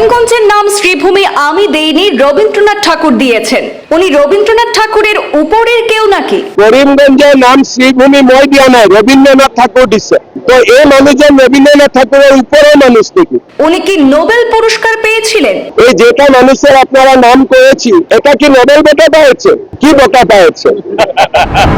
করিমগঞ্জের নাম শ্রীভূমি আমি দেইনি রবীন্দ্রনাথ ঠাকুর দিয়েছেন। উনি রবীন্দ্রনাথ ঠাকুরের উপরের কেউ নাকি? করিমগঞ্জের নাম শ্রীভূমি মই দিয়া নাই রবীন্দ্রনাথ ঠাকুর দিছে। তো এই মানুষজন রবীন্দ্রনাথ ঠাকুরের উপরেও মানুষ নাকি? উনি কি নোবেল পুরস্কার পেয়েছিলেন? এই যেটা মানুষের আপনারা নাম করেছি এটা কি নোবেল বেটা পাইছে? কি বেটা পাইছে?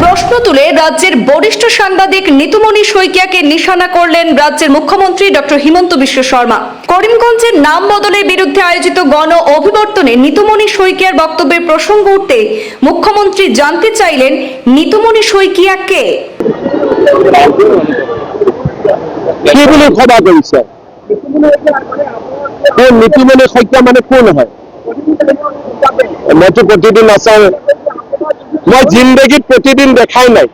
প্রশ্ন তুলে রাজ্যের বরিষ্ঠ সাংবাদিক নিতুমণি শইকিয়াকে নিশানা করলেন রাজ্যের মুখ্যমন্ত্রী ডক্টর হিমন্ত বিশ্ব শর্মা। করিমগঞ্জের নাম বদলের বিরুদ্ধে আয়োজিত গণ অভিবর্তনে নিতুমণি শইকিয়ার বক্তব্যের প্রসঙ্গ উঠতে মুখ্যমন্ত্রী জানতে চাইলেন নিতুমণি শইকিয়া কে? কি বুলি ক্ষমা কোন শইকীয়া মানে কোন হয়? মইতো প্ৰতিদিন নাচাওঁ মই জিন্দগীত প্ৰতিদিন দেখাই নাই।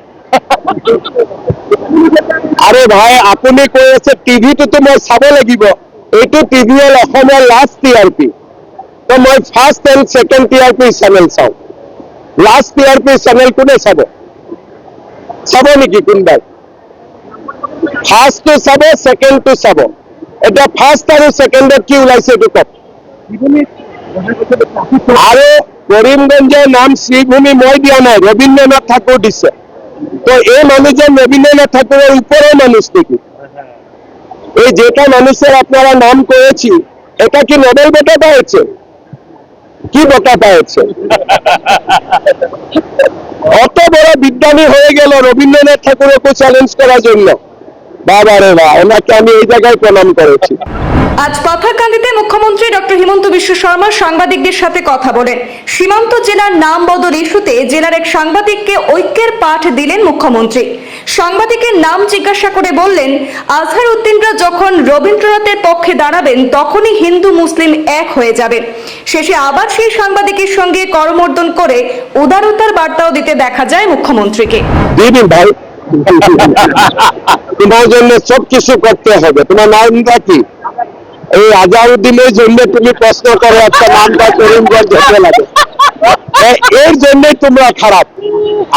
আৰে ভাই, আপুনি কৈ আছে, টিভিটোতো মই চাব লাগিব। এইটো টিভি হ'ল অসমৰ লাষ্ট তো মই first and second T R P channel চাওঁ। Last T R P channel কোনে চাব? চাব নেকি কোনোবাই? ফাৰ্ষ্টটো চাব ছেকেণ্ডটো চাব। এতিয়া ফাৰ্ষ্ট আৰু ছেকেণ্ডত কি ওলাইছে এইটো কওক? আৰু কৰিমগঞ্জৰ নাম শ্ৰীভূমি মই দিয়া নাই ৰবীন্দ্ৰনাথ ঠাকুৰ দিছে। তো এই মানুষজন রবীন্দ্রনাথ ঠাকুরের উপরেও মানুষ নাকি? এই যেটা মানুষের আপনারা নাম করেছি, এটা কি নোবেল বেটা পাইছে কি বেটা পাইছে অত বড় বিজ্ঞানী হয়ে গেল রবীন্দ্রনাথ ঠাকুরকে চ্যালেঞ্জ করার জন্য। বাবা রে বা ওনাকে আমি এই জায়গায় প্রণাম করেছি। আজ পাথারকান্দিতে মুখ্যমন্ত্রী ডক্টর হিমন্ত বিশ্ব শর্মা সাংবাদিকদের সাথে কথা বলেন। সীমান্ত জেলার নাম বদল ইস্যুতে জেলার এক সাংবাদিককে ঐক্যের পাঠ দিলেন মুখ্যমন্ত্রী। সাংবাদিকের নাম জিজ্ঞাসা করে বললেন আজহার উদ্দিনরা যখন রবীন্দ্রনাথের পক্ষে দাঁড়াবেন তখনই হিন্দু মুসলিম এক হয়ে যাবে শেষে আবার সেই সাংবাদিকের সঙ্গে করমর্দন করে উদারতার বার্তাও দিতে দেখা যায় মুখ্যমন্ত্রীকে। ভাই। তোমার জন্য সব কিছু করতে হবে। তোমার নামটা কি? এই আজারুদ্দিনের জন্য তুমি প্রশ্ন করো, একটা নামটা করিমগঞ্জ লাগে। এর জন্যই তোমরা খারাপ।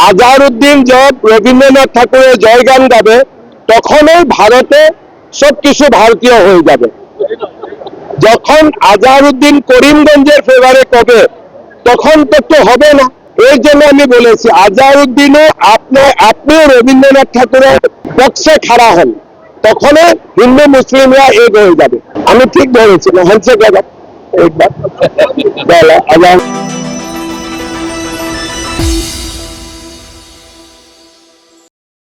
আজারুদ্দিন যব রবীন্দ্রনাথ ঠাকুরের জয়গান গাবে, তখনই ভারতে সবকিছু ভারতীয় হয়ে যাবে। যখন আজারুদ্দিন করিমগঞ্জের ফেভারে কবে তখন তো হবে না। এই জন্য আমি বলেছি, আজাউদ্দিনও আপনি আপনিও রবীন্দ্রনাথ ঠাকুরের পক্ষে খাড়া হন। তখনও হিন্দু মুসলিমরা এক হয়ে যাবে। আমি ঠিক ধরেছি না হচ্ছে একবার।